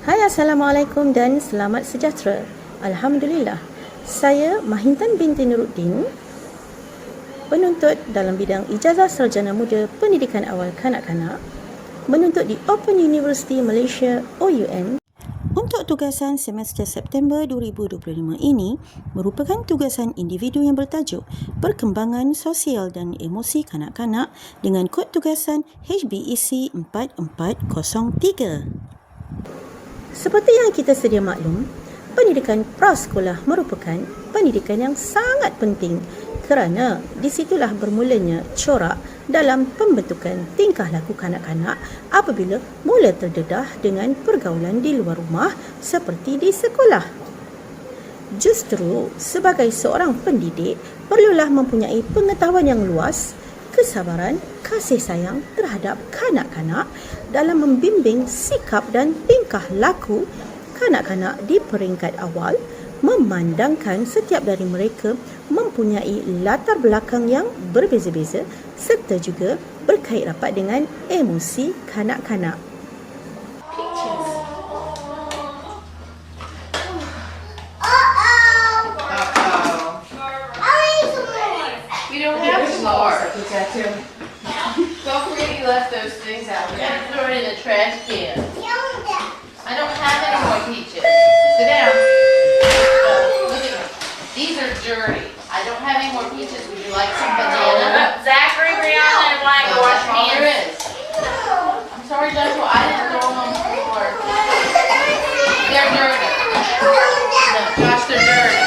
Hai Assalamualaikum dan selamat sejahtera. Alhamdulillah. Saya Mahintan binti Nuruddin, penuntut dalam bidang ijazah sarjana muda pendidikan awal kanak-kanak, menuntut di Open University Malaysia OUM untuk tugasan semester September 2025 ini merupakan tugasan individu yang bertajuk Perkembangan Sosial dan Emosi Kanak-kanak dengan kod tugasan HBEC 4403. Seperti yang kita sedia maklum, pendidikan prasekolah merupakan pendidikan yang sangat penting kerana disitulah bermulanya corak dalam pembentukan tingkah laku kanak-kanak apabila mula terdedah dengan pergaulan di luar rumah seperti di sekolah. Justru sebagai seorang pendidik perlulah mempunyai pengetahuan yang luas, kesabaran, kasih sayang terhadap kanak-kanak dalam membimbing sikap dan tingkah laku kanak-kanak di peringkat awal memandangkan setiap dari mereka mempunyai latar belakang yang berbeza-beza serta juga berkait rapat dengan emosi kanak-kanak. Uh-oh. We don't have some more. Don't forget you left those things out. We're gonna throw it in the trash can. I don't have any more peaches. Sit down. Uh, look at them. These are dirty. I don't have any more peaches. Would you like some banana? Zachary, Brianna, and Mike No, wash hands. is. I'm sorry, Joshua, I didn't throw them before. They're dirty. No, Josh, they're dirty.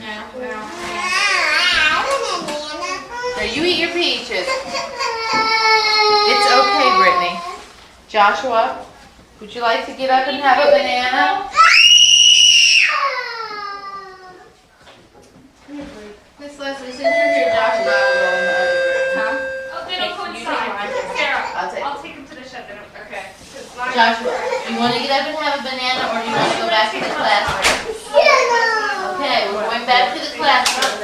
No, no. Now you eat your peaches. It's okay, Brittany. Joshua, would you like to get up and have a banana? Miss Leslie, since you're here, Josh and I will go in the other room. Huh? Oh, they don't Hey, coincide. take. Sarah, I'll take I'll take them to the shed. They don't, okay. 'Cause mine- Joshua, do you want to get up and have a banana or do you want to go back to the classroom? Okay, we're going back to the classroom.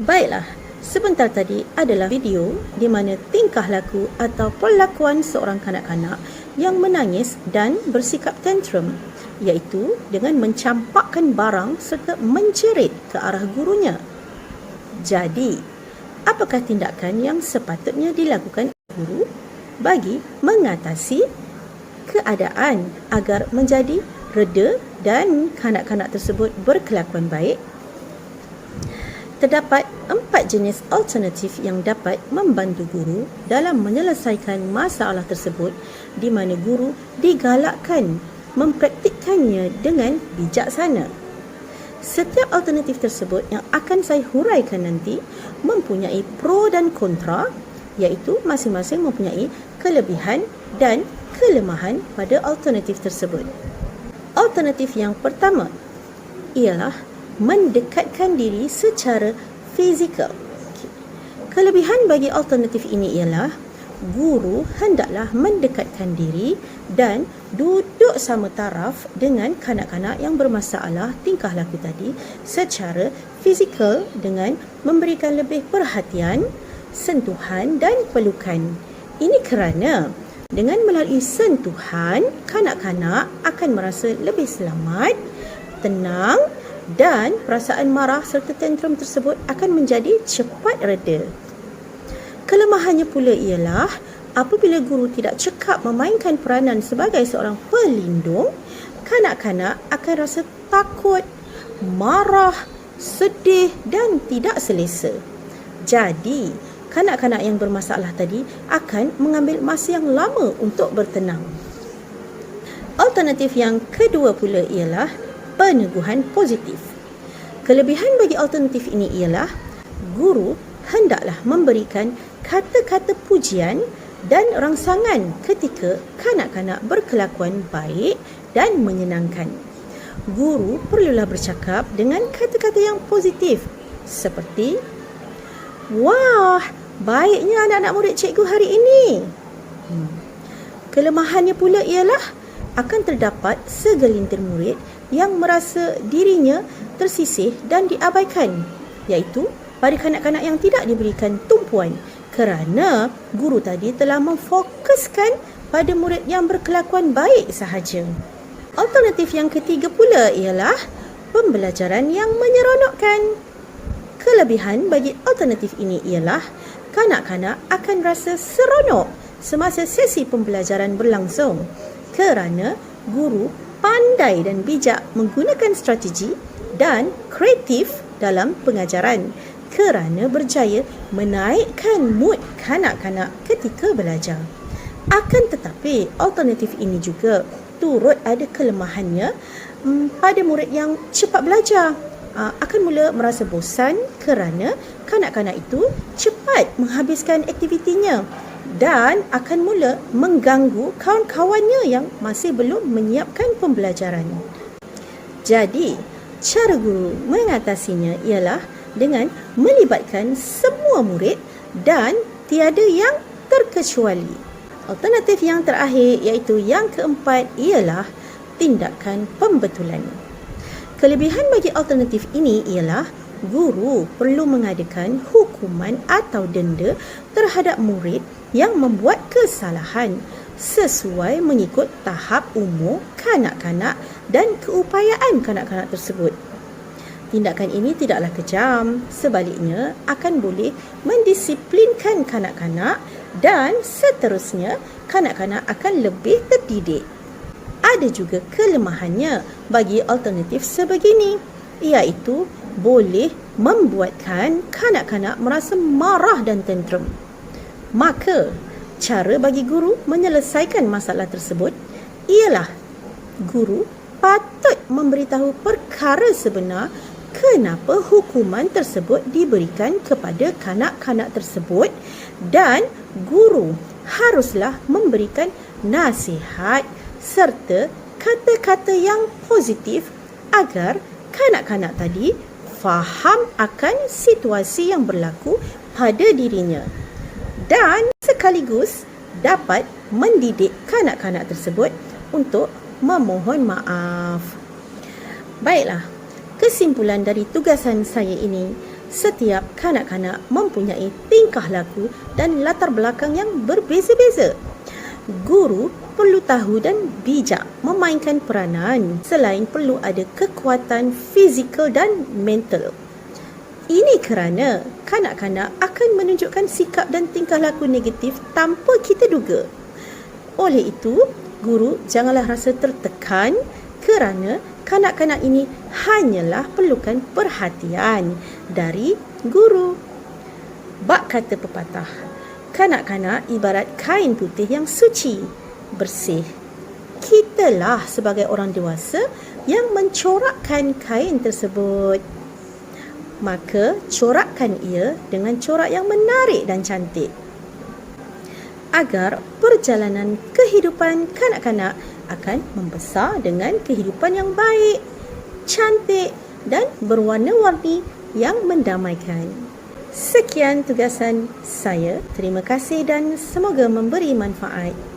Baiklah, sebentar tadi adalah video di mana tingkah laku atau perlakuan seorang kanak-kanak yang menangis dan bersikap tantrum iaitu dengan mencampakkan barang serta menjerit ke arah gurunya. Jadi, apakah tindakan yang sepatutnya dilakukan guru bagi mengatasi keadaan agar menjadi reda dan kanak-kanak tersebut berkelakuan baik? Terdapat empat jenis alternatif yang dapat membantu guru dalam menyelesaikan masalah tersebut di mana guru digalakkan mempraktikkannya dengan bijaksana. Setiap alternatif tersebut yang akan saya huraikan nanti mempunyai pro dan kontra iaitu masing-masing mempunyai kelebihan dan kelemahan pada alternatif tersebut. Alternatif yang pertama ialah mendekatkan diri secara fizikal. Kelebihan bagi alternatif ini ialah guru hendaklah mendekatkan diri dan duduk sama taraf dengan kanak-kanak yang bermasalah tingkah laku tadi secara fizikal dengan memberikan lebih perhatian, sentuhan dan pelukan. Ini kerana dengan melalui sentuhan, kanak-kanak akan merasa lebih selamat, tenang dan perasaan marah serta tantrum tersebut akan menjadi cepat reda. Kelemahannya pula ialah apabila guru tidak cekap memainkan peranan sebagai seorang pelindung, kanak-kanak akan rasa takut, marah, sedih dan tidak selesa. Jadi, kanak-kanak yang bermasalah tadi akan mengambil masa yang lama untuk bertenang. Alternatif yang kedua pula ialah peneguhan positif. Kelebihan bagi alternatif ini ialah guru hendaklah memberikan kata-kata pujian dan rangsangan ketika kanak-kanak berkelakuan baik dan menyenangkan. Guru perlulah bercakap dengan kata-kata yang positif seperti Wah, baiknya anak-anak murid cikgu hari ini. Hmm. Kelemahannya pula ialah akan terdapat segelintir murid yang merasa dirinya tersisih dan diabaikan iaitu pada kanak-kanak yang tidak diberikan tumpuan kerana guru tadi telah memfokuskan pada murid yang berkelakuan baik sahaja. Alternatif yang ketiga pula ialah pembelajaran yang menyeronokkan. Kelebihan bagi alternatif ini ialah kanak-kanak akan rasa seronok semasa sesi pembelajaran berlangsung kerana guru pandai dan bijak menggunakan strategi dan kreatif dalam pengajaran kerana berjaya menaikkan mood kanak-kanak ketika belajar. Akan tetapi, alternatif ini juga turut ada kelemahannya hmm, pada murid yang cepat belajar. Uh, akan mula merasa bosan kerana kanak-kanak itu cepat menghabiskan aktivitinya dan akan mula mengganggu kawan-kawannya yang masih belum menyiapkan pembelajaran. Jadi, cara guru mengatasinya ialah dengan melibatkan semua murid dan tiada yang terkecuali. Alternatif yang terakhir iaitu yang keempat ialah tindakan pembetulan. Kelebihan bagi alternatif ini ialah guru perlu mengadakan hukuman atau denda terhadap murid yang membuat kesalahan sesuai mengikut tahap umur kanak-kanak dan keupayaan kanak-kanak tersebut. Tindakan ini tidaklah kejam, sebaliknya akan boleh mendisiplinkan kanak-kanak dan seterusnya kanak-kanak akan lebih terdidik. Ada juga kelemahannya bagi alternatif sebegini, iaitu boleh membuatkan kanak-kanak merasa marah dan tantrum. Maka, cara bagi guru menyelesaikan masalah tersebut ialah guru patut memberitahu perkara sebenar kenapa hukuman tersebut diberikan kepada kanak-kanak tersebut dan guru haruslah memberikan nasihat serta kata-kata yang positif agar kanak-kanak tadi faham akan situasi yang berlaku pada dirinya dan sekaligus dapat mendidik kanak-kanak tersebut untuk memohon maaf. Baiklah, kesimpulan dari tugasan saya ini, setiap kanak-kanak mempunyai tingkah laku dan latar belakang yang berbeza-beza. Guru perlu tahu dan bijak memainkan peranan selain perlu ada kekuatan fizikal dan mental. Ini kerana kanak-kanak akan menunjukkan sikap dan tingkah laku negatif tanpa kita duga. Oleh itu, guru janganlah rasa tertekan kerana kanak-kanak ini hanyalah perlukan perhatian dari guru. Bak kata pepatah, kanak-kanak ibarat kain putih yang suci, bersih. Kitalah sebagai orang dewasa yang mencorakkan kain tersebut. Maka corakkan ia dengan corak yang menarik dan cantik. Agar perjalanan kehidupan kanak-kanak akan membesar dengan kehidupan yang baik, cantik dan berwarna-warni yang mendamaikan. Sekian tugasan saya. Terima kasih dan semoga memberi manfaat.